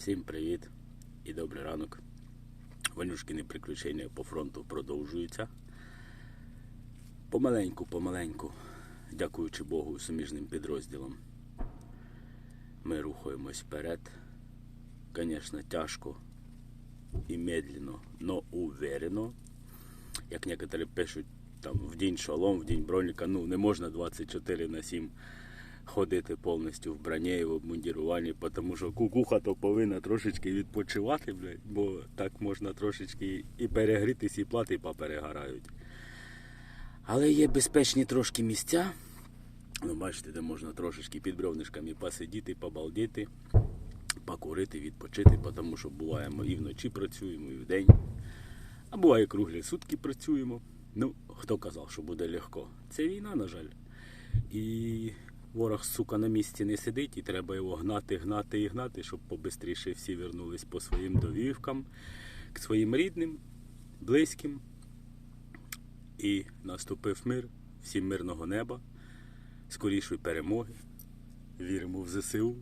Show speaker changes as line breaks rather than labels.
Всім привіт і добрий ранок. Ванюшкини приключення по фронту продовжуються. Помаленьку, помаленьку, дякуючи Богу суміжним підрозділам. Ми рухаємось вперед. Звісно, тяжко і медленно, но уверенно. Як некоторі пишуть, там в день шолом, в день броніка, ну не можна 24 на 7 ходити повністю в броні і в обмундіруванні, тому що кукуха то повинна трошечки відпочивати, блядь, бо так можна трошечки і перегрітись, і плати поперегорають. Але є безпечні трошки місця. Ну, бачите, де можна трошечки під бревнишками посидіти, побалдіти, покурити, відпочити, тому що буває ми і вночі працюємо, і вдень. А буває круглі сутки працюємо. Ну, хто казав, що буде легко? Це війна, на жаль. І ворог, сука, на місці не сидить, і треба його гнати, гнати і гнати, щоб побистріше всі вернулись по своїм довівкам, к своїм рідним, близьким. І наступив мир, всім мирного неба, скорішої перемоги. Віримо в ЗСУ.